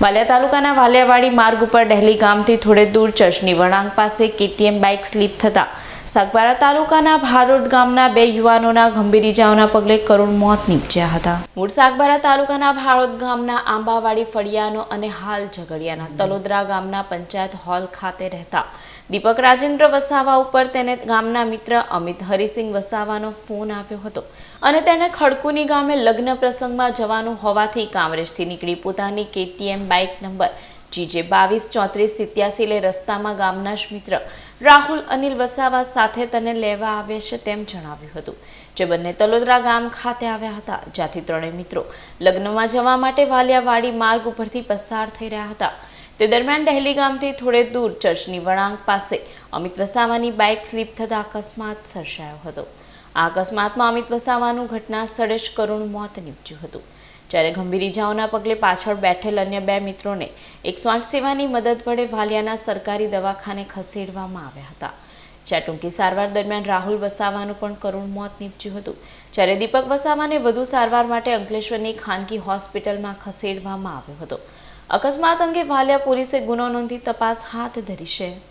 વાલિયા તાલુકાના વાલિયાવાડી માર્ગ ઉપર ડહેલી ગામથી થોડે દૂર ચર્ચની વળાંક પાસે કેટીએમ બાઇક સ્લીપ થતા સાગબારા તાલુકાના ભારોડ ગામના બે યુવાનોના ગંભીર ઇજાઓના પગલે કરુણ મોત નીપજ્યા હતા. મૂળ સાગબારા તાલુકાના ભારોદ ગામના આંબાવાડી ફળિયાનો અને હાલ ઝઘડિયાના તલોદરા ગામના પંચાયત હોલ ખાતે રહેતા દીપક રાજેન્દ્ર વસાવા ઉપર તેને ગામના મિત્ર અમિત હરિસિંહ વસાવાનો ફોન આવ્યો હતો અને તેને ખડકુની ગામે લગ્ન પ્રસંગમાં જવાનું હોવાથી કામરેજથી નીકળી પોતાની કેટીએમ બાઇક નંબર જીજે બાવીસ, ચોત્રીસ, સિત્યાસી લે રસ્તામાં ગામના જ મિત્ર રાહુલ, અનિલ વસાવા સાથે તને લેવા આવે છે તેમ જણાવ્યું હતું. જે બંને તલોદરા ગામ ખાતે આવ્યા હતા, જ્યાંથી ત્રણેય મિત્રો લગ્નમાં જવા માટે વાલિયાવાડી માર્ગ ઉપરથી પસાર થઈ રહ્યા હતા. તે દરમિયાન દહેલી ગામથી થોડે દૂર ચર્ચની વળાંક પાસે અમિત વસાવાની બાઇક સ્લીપ થતાં અકસ્માત સર્જાયો હતો. આ અકસ્માતમાં અમિત વસાવાનું ઘટના સ્થળે જ કરુણ મોત નીપજ્યું હતું. જ્યારે ગંભીર ઇજાઓના પગલે પાછળ બેઠેલ અન્ય બે મિત્રોને એકસો આઠ સેવાની મદદ વડે વાલિયાના સરકારી દવાખાને ખસેડવામાં આવ્યા હતા. જ્યાં ટૂંકી સારવાર દરમિયાન રાહુલ વસાવાનું પણ કરુણ મોત નીપજ્યું હતું. જ્યારે દીપક વસાવાને વધુ સારવાર માટે અંકલેશ્વરની ખાનગી હોસ્પિટલમાં ખસેડવામાં આવ્યો હતો. અકસ્માત અંગે વાલિયા પોલીસે ગુનો નોંધી તપાસ હાથ ધરી છે.